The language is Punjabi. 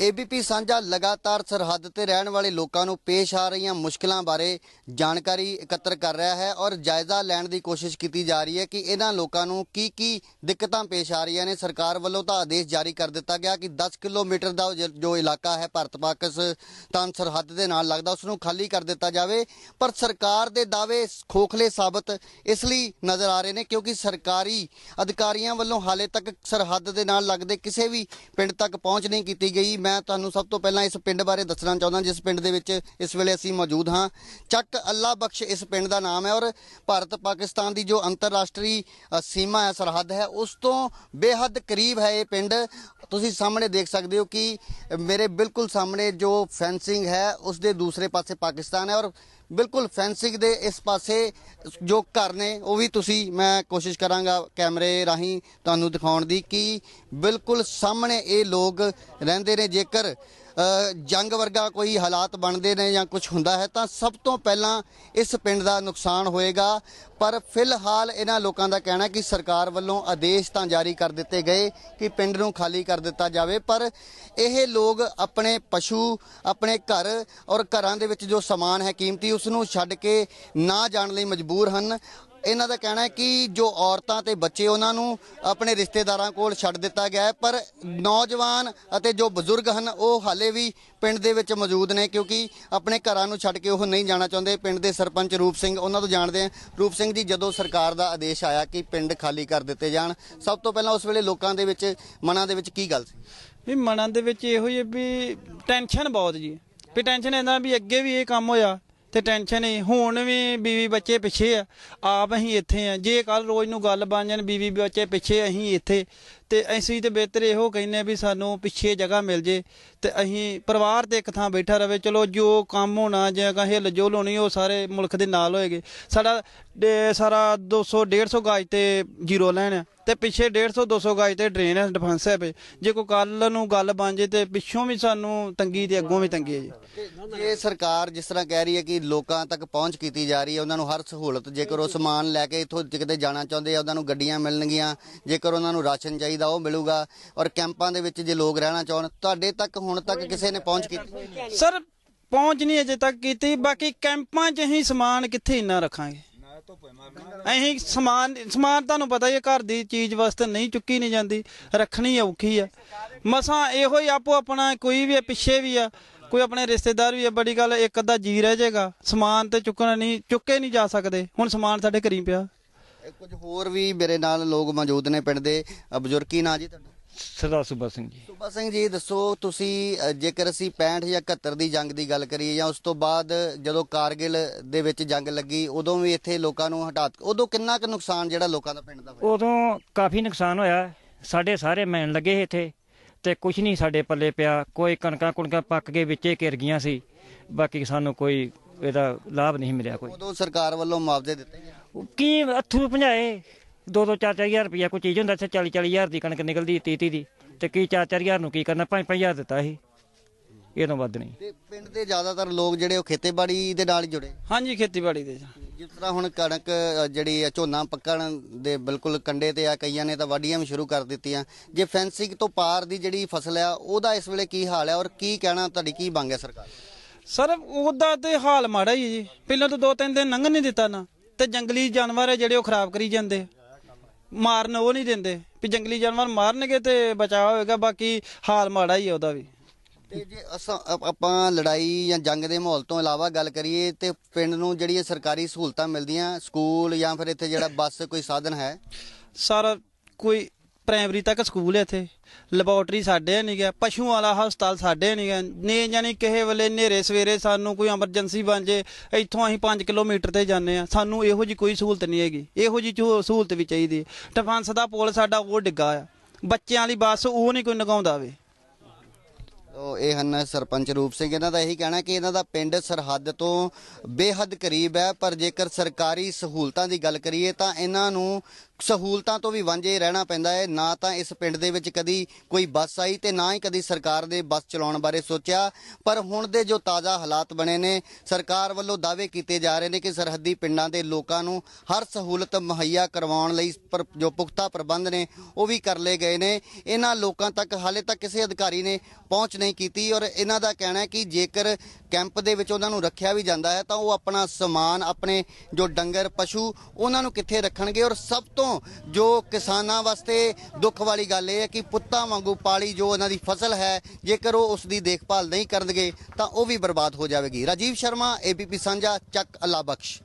ਏਬੀਪੀ ਸਾਂਝਾ ਲਗਾਤਾਰ ਸਰਹੱਦ ਤੇ ਰਹਿਣ ਵਾਲੇ ਲੋਕਾਂ ਨੂੰ ਪੇਸ਼ ਆ ਰਹੀਆਂ ਮੁਸ਼ਕਲਾਂ ਬਾਰੇ ਜਾਣਕਾਰੀ ਇਕੱਤਰ ਕਰ ਰਿਹਾ ਹੈ ਔਰ ਜਾਇਜ਼ਾ ਲੈਣ ਦੀ ਕੋਸ਼ਿਸ਼ ਕੀਤੀ ਜਾ ਰਹੀ ਹੈ ਕਿ ਇਹਨਾਂ ਲੋਕਾਂ ਨੂੰ ਕੀ ਕੀ ਦਿੱਕਤਾਂ ਪੇਸ਼ ਆ ਰਹੀਆਂ ਨੇ। ਸਰਕਾਰ ਵੱਲੋਂ ਤਾਂ ਆਦੇਸ਼ ਜਾਰੀ ਕਰ ਦਿੱਤਾ ਗਿਆ ਕਿ 10 ਕਿਲੋਮੀਟਰ ਦਾ ਜ- ਜੋ ਇਲਾਕਾ ਹੈ ਭਾਰਤ ਪਾਕਿਸਤਾਨ ਸਰਹੱਦ ਦੇ ਨਾਲ ਲੱਗਦਾ, ਉਸ ਨੂੰ ਖਾਲੀ ਕਰ ਦਿੱਤਾ ਜਾਵੇ। ਪਰ ਸਰਕਾਰ ਦੇ ਦਾਅਵੇ ਖੋਖਲੇ ਸਾਬਤ ਇਸ ਲਈ ਨਜ਼ਰ ਆ ਰਹੇ ਨੇ ਕਿਉਂਕਿ ਸਰਕਾਰੀ ਅਧਿਕਾਰੀਆਂ ਵੱਲੋਂ ਹਾਲੇ ਤੱਕ ਸਰਹੱਦ ਦੇ ਨਾਲ ਲੱਗਦੇ ਕਿਸੇ ਵੀ ਪਿੰਡ ਤੱਕ ਪਹੁੰਚ ਨਹੀਂ ਕੀਤੀ ਗਈ। ਮੈਂ ਤੁਹਾਨੂੰ ਸਭ ਤੋਂ ਪਹਿਲਾਂ ਇਸ ਪਿੰਡ ਬਾਰੇ ਦੱਸਣਾ ਚਾਹੁੰਦਾ, ਜਿਸ ਪਿੰਡ ਦੇ ਵਿੱਚ ਇਸ ਵੇਲੇ ਅਸੀਂ ਮੌਜੂਦ ਹਾਂ। ਚੱਕ ਅੱਲਾ ਬਖਸ਼ ਇਸ ਪਿੰਡ ਦਾ ਨਾਮ ਹੈ ਔਰ ਭਾਰਤ ਪਾਕਿਸਤਾਨ ਦੀ ਜੋ ਅੰਤਰਰਾਸ਼ਟਰੀ ਸੀਮਾ ਹੈ, ਸਰਹੱਦ ਹੈ, ਉਸ ਤੋਂ ਬੇਹੱਦ ਕਰੀਬ ਹੈ ਇਹ ਪਿੰਡ। ਤੁਸੀਂ ਸਾਹਮਣੇ ਦੇਖ ਸਕਦੇ ਹੋ ਕਿ ਮੇਰੇ ਬਿਲਕੁਲ ਸਾਹਮਣੇ ਜੋ ਫੈਂਸਿੰਗ ਹੈ, ਉਸ ਦੇ ਦੂਸਰੇ ਪਾਸੇ ਪਾਕਿਸਤਾਨ ਹੈ ਔਰ ਬਿਲਕੁਲ ਫੈਂਸਿੰਗ ਦੇ ਇਸ ਪਾਸੇ ਜੋ ਘਰ ਨੇ, ਉਹ ਵੀ ਤੁਸੀਂ, ਮੈਂ ਕੋਸ਼ਿਸ਼ ਕਰਾਂਗਾ ਕੈਮਰੇ ਰਾਹੀਂ ਤੁਹਾਨੂੰ ਦਿਖਾਉਣ ਦੀ ਕਿ ਬਿਲਕੁਲ ਸਾਹਮਣੇ ਇਹ ਲੋਕ ਰਹਿੰਦੇ ਨੇ ਜੇਕਰ ਜੰਗ ਵਰਗਾ ਕੋਈ ਹਾਲਾਤ ਬਣਦੇ ਨੇ ਜਾਂ ਕੁਝ ਹੁੰਦਾ ਹੈ, ਤਾਂ ਸਭ ਤੋਂ ਪਹਿਲਾਂ ਇਸ ਪਿੰਡ ਦਾ ਨੁਕਸਾਨ ਹੋਏਗਾ। ਪਰ ਫਿਲਹਾਲ ਇਹਨਾਂ ਲੋਕਾਂ ਦਾ ਕਹਿਣਾ ਕਿ ਸਰਕਾਰ ਵੱਲੋਂ ਆਦੇਸ਼ ਤਾਂ ਜਾਰੀ ਕਰ ਦਿੱਤੇ ਗਏ ਕਿ ਪਿੰਡ ਨੂੰ ਖਾਲੀ ਕਰ ਦਿੱਤਾ ਜਾਵੇ, ਪਰ ਇਹ ਲੋਕ ਆਪਣੇ ਪਸ਼ੂ, ਆਪਣੇ ਘਰ ਔਰ ਘਰਾਂ ਦੇ ਵਿੱਚ ਜੋ ਸਮਾਨ ਹੈ ਕੀਮਤੀ ਉਸ ਨੂੰ ਛੱਡ ਕੇ ਨਾ ਜਾਣ ਲਈ ਮਜਬੂਰ ਹਨ। ਇਹਨਾਂ ਦਾ ਕਹਿਣਾ ਹੈ ਕਿ ਜੋ ਔਰਤਾਂ ਤੇ ਬੱਚੇ ਉਹਨਾਂ ਨੂੰ ਆਪਣੇ ਰਿਸ਼ਤੇਦਾਰਾਂ ਕੋਲ ਛੱਡ ਦਿੱਤਾ ਗਿਆ ਹੈ, ਪਰ ਨੌਜਵਾਨ ਅਤੇ ਜੋ ਬਜ਼ੁਰਗ ਹਨ, ਉਹ ਹਾਲੇ ਵੀ ਪਿੰਡ ਦੇ ਵਿੱਚ ਮੌਜੂਦ ਨੇ ਕਿਉਂਕਿ ਆਪਣੇ ਘਰਾਂ ਨੂੰ ਛੱਡ ਕੇ ਉਹ ਨਹੀਂ ਜਾਣਾ ਚਾਹੁੰਦੇ। ਪਿੰਡ ਦੇ ਸਰਪੰਚ ਰੂਪ ਸਿੰਘ, ਉਹਨਾਂ ਤੋਂ ਜਾਣਦੇ ਹਾਂ। ਰੂਪ ਸਿੰਘ ਜੀ, ਜਦੋਂ ਸਰਕਾਰ ਦਾ ਆਦੇਸ਼ ਆਇਆ ਕਿ ਪਿੰਡ ਖਾਲੀ ਕਰ ਦਿੱਤੇ ਜਾਣ, ਸਭ ਤੋਂ ਪਹਿਲਾਂ ਉਸ ਵੇਲੇ ਲੋਕਾਂ ਦੇ ਵਿੱਚ, ਮਨਾਂ ਦੇ ਵਿੱਚ ਕੀ ਗੱਲ ਸੀ? ਵੀ ਮਨਾਂ ਦੇ ਵਿੱਚ ਇਹੋ ਹੀ ਹੈ ਵੀ ਟੈਨਸ਼ਨ ਬਹੁਤ ਜੀ। ਵੀ ਟੈਨਸ਼ਨ ਇਹਨਾਂ ਵੀ ਅੱਗੇ ਵੀ ਇਹ ਕੰਮ ਹੋਇਆ। ਤੇ ਟੈਨਸ਼ਨ ਹੀ ਹੁਣ ਵੀ ਬੀਵੀ ਬੱਚੇ ਪਿੱਛੇ ਆ। ਆਪ ਅਸੀਂ ਇੱਥੇ ਆ। ਜੇ ਕੱਲ ਰੋਜ਼ ਨੂੰ ਗੱਲ ਬਣ ਜਾਣ, ਬੀਵੀ ਬੱਚੇ ਪਿੱਛੇ ਅਸੀਂ ਇੱਥੇ। ਤੇ ਅਸੀਂ ਤੇ ਬਿਹਤਰ ਇਹੋ ਕਹਿੰਨੇ ਵੀ ਸਾਨੂੰ ਪਿੱਛੇ ਜਗ੍ਹਾ ਮਿਲ ਜੇ। ਤੇ ਅਸੀਂ ਪਰਿਵਾਰ ਤੇ ਇੱਕ ਥਾਂ ਬੈਠਾ ਰਵੇ। ਚਲੋ ਜੋ ਕੰਮ ਹੋਣਾ ਜਾਂ ਹਿੱਲ ਜੁਲ ਹੋਣੀ, ਉਹ ਸਾਰੇ ਮੁਲਕ ਦੇ ਨਾਲ ਹੋਏਗੇ। ਸਾਡਾ ਡੇ- ਸਾਰਾ 200 150 ਗਾਜ ਤੇ ਜ਼ੀਰੋ ਲੈਣ ਆ। ਤੇ ਪਿੱਛੇ 150 200 ਗਾਜ ਤੇ ਡਰੇਨ ਹੈ ਡਿਫੈਂਸ ਹੈ ਜੇ ਕੋਈ ਕੱਲ ਨੂੰ ਗੱਲ ਬਣ ਜੇ ਤੇ ਪਿੱਛੋਂ ਵੀ ਸਾਨੂੰ ਤੰਗੀ ਤੇ ਅੱਗੋਂ ਵੀ ਤੰਗੀ ਹੈ ਜੀ। ਇਹ ਸਰਕਾਰ ਜਿਸ ਤਰ੍ਹਾਂ ਕਹਿ ਰਹੀ ਹੈ ਕਿ ਲੋਕਾਂ ਤੱਕ ਪਹੁੰਚ ਕੀਤੀ ਜਾ ਰਹੀ ਹੈ ਉਹਨਾਂ ਨੂੰ ਹਰ ਸਹੂਲਤ ਜੇਕਰ ਉਹ ਸਮਾਨ ਲੈ ਕੇ ਇੱਥੋਂ ਕਿਤੇ ਜਾਣਾ ਚਾਹੁੰਦੇ ਆ ਉਹਨਾਂ ਨੂੰ ਗੱਡੀਆਂ ਮਿਲਣਗੀਆਂ ਜੇਕਰ ਉਹਨਾਂ ਨੂੰ ਰਾਸ਼ਨ ਚਾਹੀਦਾ ਉਹ ਮਿਲੂਗਾ ਔਰ ਕੈਂਪਾਂ ਦੇ ਵਿੱਚ ਜੇ ਲੋਕ ਰਹਿਣਾ ਚਾਹਣ ਤੁਹਾਡੇ ਤੱਕ ਹੁਣ ਤੱਕ ਕਿਸੇ ਨੇ ਪਹੁੰਚ ਕੀਤੀ? ਸਰ ਪਹੁੰਚ ਨਹੀਂ ਅਜੇ ਤੱਕ ਕੀਤੀ ਬਾਕੀ ਕੈਂਪਾਂ 'ਚ ਅਸੀਂ ਸਮਾਨ ਕਿੱਥੇ ਇੰਨਾ ਰੱਖਾਂਗੇ? ਅਸੀਂ ਸਮਾਨ ਸਮਾਨ ਤੁਹਾਨੂੰ ਪਤਾ ਹੀ ਹੈ ਘਰ ਦੀ ਚੀਜ਼ ਵਾਸਤੇ ਨਹੀਂ ਚੁੱਕੀ ਨਹੀਂ ਜਾਂਦੀ ਰੱਖਣੀ ਔਖੀ ਆ ਮਸਾਂ ਇਹੋ ਹੀ ਆਪੋ ਆਪਣਾ ਕੋਈ ਵੀ ਹੈ, ਪਿੱਛੇ ਵੀ ਆ ਕੋਈ ਆਪਣੇ ਰਿਸ਼ਤੇਦਾਰ ਵੀ ਆ ਬੜੀ ਗੱਲ ਇੱਕ ਅੱਧਾ ਜੀ ਰਹਿ ਜਾਏਗਾ ਸਮਾਨ ਤੇ ਚੁੱਕਣਾ ਨਹੀਂ ਚੁੱਕੇ ਨਹੀਂ ਜਾ ਸਕਦੇ ਹੁਣ ਸਮਾਨ ਸਾਡੇ ਘਰੀ ਪਿਆ। ਇਹ ਕੁਝ ਹੋਰ ਵੀ ਮੇਰੇ ਨਾਲ ਲੋਕ ਮੌਜੂਦ ਨੇ ਪਿੰਡ ਦੇ ਅ, ਬਜ਼ੁਰਗ ਕੀ ਨਾਂ ਜੀ ਤੁਹਾਡਾ? ਸਰਦਾਰ ਸੁਬਾ ਸਿੰਘ ਜੀ। ਸੁਭਾ ਸਿੰਘ ਜੀ ਦੱਸੋ ਤੁਸੀਂ ਅ, ਜੇਕਰ ਅਸੀਂ 65 ਜਾਂ 71 ਦੀ ਜੰਗ ਦੀ ਗੱਲ ਕਰੀਏ ਜਾਂ ਉਸ ਤੋਂ ਬਾਅਦ ਜਦੋਂ ਕਾਰਗਿਲ ਦੇ ਵਿੱਚ ਜੰਗ ਲੱਗੀ ਉਦੋਂ ਵੀ ਇੱਥੇ ਲੋਕਾਂ ਨੂੰ ਹਟਾ ਉਦੋਂ ਕਿੰਨਾ ਕੁ ਨੁਕਸਾਨ ਜਿਹੜਾ ਲੋਕਾਂ ਦਾ ਪਿੰਡ ਦਾ ਹੋਇਆ? ਉਦੋਂ ਕਾਫੀ ਨੁਕਸਾਨ ਹੋਇਆ। ਸਾਡੇ ਸਾਰੇ ਮੈਨ ਲੱਗੇ ਸੀ ਇੱਥੇ ਤੇ ਕੁਝ ਨਹੀਂ ਸਾਡੇ ਪੱਲੇ ਪਿਆ। ਕੋਈ ਕਣਕਾਂ ਕੁਣਕਾਂ ਪੱਕ ਕੇ ਵਿੱਚੇ ਘਿਰ ਗਈਆਂ ਸੀ। ਬਾਕੀ ਸਾਨੂੰ ਕੋਈ ਇਹਦਾ ਲਾਭ ਨਹੀਂ ਮਿਲਿਆ ਕੋਈ। ਉਦੋਂ ਸਰਕਾਰ ਵੱਲੋਂ ਮੁਆਵਜ਼ੇ ਦਿੱਤੇ ਗਏ। ਕੀ ਅਥਰੂ ਭੰਜਾਏ? ਦੋ ਦੋ ਚਾਰ ਚਾਰ ਹਜ਼ਾਰ ਰੁਪਇਆ ਕੋਈ ਚੀਜ਼ ਹੁੰਦਾ 40 40 ਹਜ਼ਾਰ ਦੀ ਕਣਕ ਨਿਕਲਦੀ 30 30 ਦੀ। ਤੇ ਕੀ ਚਾਰ ਚਾਰ ਹਜ਼ਾਰ ਨੂੰ ਕੀ ਕਰਨਾ? ਪੰਜ ਪੰਜ ਹਜ਼ਾਰ ਦਿੱਤਾ ਸੀ। ਇਹ ਤੋਂ ਵੱਧ ਨਹੀਂ। ਤੇ ਪਿੰਡ ਦੇ ਜ਼ਿਆਦਾਤਰ ਲੋਕ ਜਿਹੜੇ ਉਹ ਖੇਤੀਬਾੜੀ ਦੇ ਨਾਲ ਹੀ ਜੁੜੇ? ਹਾਂਜੀ ਖੇਤੀਬਾੜੀ ਦੇ। ਜਿਸ ਤਰ੍ਹਾਂ ਹੁਣ ਕਣਕ ਅ, ਜਿਹੜੀ ਆ ਝੋਨਾ ਪੱਕਣ ਦੇ ਬਿਲਕੁਲ ਕੰਡੇ ਤੇ ਆ ਕਈਆਂ ਨੇ ਤਾਂ ਵਾਢੀਆਂ ਵੀ ਸ਼ੁਰੂ ਕਰ ਦਿੱਤੀਆਂ। ਜੇ ਫੈਂਸਿੰਗ ਤੋਂ ਪਾਰ ਦੀ ਜਿਹੜੀ ਫਸਲ ਆ ਉਹਦਾ ਇਸ ਵੇਲੇ ਕੀ ਹਾਲ ਹੈ ਔਰ ਕੀ ਕਹਿਣਾ ਤੁਹਾਡੀ ਕੀ ਮੰਗ ਹੈ ਸਰਕਾਰ ਦੀ? ਸਰ ਉਹਦਾ ਤੇ ਹਾਲ ਮਾੜਾ ਹੀ ਹੈ ਜੀ। ਪਹਿਲਾਂ ਤਾਂ ਦੋ ਤਿੰਨ ਦਿਨ ਲੰਘਣ ਨਹੀਂ ਦਿੱਤਾ ਨਾ। ਤੇ ਜੰਗਲੀ ਜਾਨਵਰ ਹੈ ਜਿਹੜੇ ਉਹ ਖਰਾਬ ਕਰੀ ਜਾਂਦੇ। ਮਾਰਨ ਉਹ ਨਹੀਂ ਦਿੰਦੇ ਵੀ ਜੰਗਲੀ ਜਾਨਵਰ ਮਾਰਨਗੇ ਤੇ ਬਚਾਅ ਹੋਏਗਾ ਬਾਕੀ ਹਾਲ ਮਾੜਾ ਹੀ ਹੈ ਉਹਦਾ ਵੀ। ਤੇ ਜੇ ਅਸਾਂ ਆਪ- ਆਪਾਂ ਲੜਾਈ ਜਾਂ ਜੰਗ ਦੇ ਮਾਹੌਲ ਤੋਂ ਇਲਾਵਾ ਗੱਲ ਕਰੀਏ ਤੇ ਪਿੰਡ ਨੂੰ ਜਿਹੜੀਆਂ ਸਰਕਾਰੀ ਸਹੂਲਤਾਂ ਮਿਲਦੀਆਂ ਸਕੂਲ ਜਾਂ ਫਿਰ ਇੱਥੇ ਜਿਹੜਾ ਬੱਸ ਕੋਈ ਸਾਧਨ ਹੈ? ਸਾਰਾ ਕੋਈ ਪ੍ਰਾਇਮਰੀ ਤੱਕ ਸਕੂਲ ਹੈ ਇੱਥੇ। ਲੈਬੋਰਟਰੀ ਸਾਡੇ ਨਹੀਂ ਗਿਆ ਪਸ਼ੂ ਵਾਲਾ ਹਸਪਤਾਲ ਸਾਡੇ ਨਹੀਂ ਗਿਆ ਨੇ ਜਾਨੀ ਕਿਸੇ ਵੇਲੇ ਨੇਰੇ ਸਵੇਰੇ ਸਾਨੂੰ ਕੋਈ ਐਮਰਜੈਂਸੀ ਬਣ ਜੇ, ਇੱਥੋਂ ਅਸੀਂ 5 ਕਿਲੋਮੀਟਰ ਤੇ ਜਾਂਦੇ ਆ। ਸਾਨੂੰ ਇਹੋ ਜੀ ਕੋਈ ਸਹੂਲਤ ਨਹੀਂ ਹੈਗੀ। ਇਹੋ ਜੀ ਸਹੂਲਤ ਵੀ ਚਾਹੀਦੀ ਹੈ। ਡਿਫੈਂਸ ਦਾ ਪੁਲ ਸਾਡਾ ਉਹ ਡਿੱਗਾ ਆ। ਬੱਚਿਆਂ ਵਾਲੀ ਬੱਸ ਉਹ ਨਹੀਂ ਕੋਈ ਨਗਾਉਂਦਾ ਵੇ। ਉਹ ਇਹ ਹਨ ਸਰਪੰਚ ਰੂਪ ਸਿੰਘ, ਇਹਨਾਂ ਦਾ ਇਹੀ ਕਹਿਣਾ ਕਿ ਇਹਨਾਂ ਦਾ ਪਿੰਡ ਸਰਹੱਦ ਤੋਂ ਬੇਹੱਦ ਕਰੀਬ ਹੈ, ਪਰ ਜੇਕਰ ਸਰਕਾਰੀ ਸਹੂਲਤਾਂ ਦੀ ਗੱਲ ਕਰੀਏ ਤਾਂ ਇਹਨਾਂ ਨੂੰ ਸਹੂਲਤਾਂ ਤੋਂ ਵੀ ਵਾਂਝੇ ਰਹਿਣਾ ਪੈਂਦਾ ਹੈ। ਨਾ ਤਾਂ ਇਸ ਪਿੰਡ ਦੇ ਵਿੱਚ ਕਦੀ ਕੋਈ ਬੱਸ ਆਈ ਤੇ ਨਾ ਹੀ ਕਦੀ ਸਰਕਾਰ ਨੇ ਬੱਸ ਚਲਾਉਣ ਬਾਰੇ ਸੋਚਿਆ। ਪਰ ਹੁਣ ਦੇ ਜੋ ਤਾਜ਼ਾ ਹਾਲਾਤ ਬਣੇ ਨੇ, ਸਰਕਾਰ ਵੱਲੋਂ ਦਾਅਵੇ ਕੀਤੇ ਜਾ ਰਹੇ ਨੇ ਕਿ ਸਰਹੱਦੀ ਪਿੰਡਾਂ ਦੇ ਲੋਕਾਂ ਨੂੰ ਹਰ ਸਹੂਲਤ ਮੁਹੱਈਆ ਕਰਵਾਉਣ ਲਈ ਪਰ- ਜੋ ਪੁਖਤਾ ਪ੍ਰਬੰਧ ਨੇ, ਉਹ ਵੀ ਕਰ ਲਏ ਗਏ ਨੇ। ਇਹਨਾਂ ਲੋਕਾਂ ਤੱਕ ਹਾਲੇ ਤੱਕ ਕਿਸੇ ਅਧਿਕਾਰੀ ਨੇ ਪਹੁੰਚ ਨਹੀਂ ਕੀਤੀ ਔਰ ਇਹਨਾਂ ਦਾ ਕਹਿਣਾ ਹੈ ਕਿ ਜੇਕਰ ਕੈਂਪ ਦੇ ਵਿੱਚ ਉਹਨਾਂ ਨੂੰ ਰੱਖਿਆ ਵੀ ਜਾਂਦਾ ਹੈ ਤਾਂ ਉਹ ਆਪਣਾ ਸਮਾਨ, ਆਪਣੇ ਜੋ ਡੰਗਰ, ਪਸ਼ੂ, ਉਹਨਾਂ ਨੂੰ ਕਿੱਥੇ ਰੱਖਣਗੇ ਔਰ ਸਭ ਤੋਂ ਤੋਂ ਜੋ ਕਿਸਾਨਾਂ ਵਾਸਤੇ ਦੁੱਖ ਵਾਲੀ ਗੱਲ ਇਹ ਹੈ ਕਿ ਪੁੱਤਾਂ ਵਾਂਗੂ ਪਾਲੀ ਜੋ ਉਹਨਾਂ ਦੀ ਫਸਲ ਹੈ, ਜੇਕਰ ਉਹ ਉਸ ਦੀ ਦੇਖਭਾਲ ਨਹੀਂ ਕਰਨਗੇ, ਤਾਂ ਉਹ ਵੀ ਬਰਬਾਦ ਹੋ ਜਾਵੇਗੀ। ਰਾਜੀਵ ਸ਼ਰਮਾ ਏਬੀਪੀ ਸਾਂਝਾ, ਚੱਕ ਅੱਲਾ ਬਖਸ਼।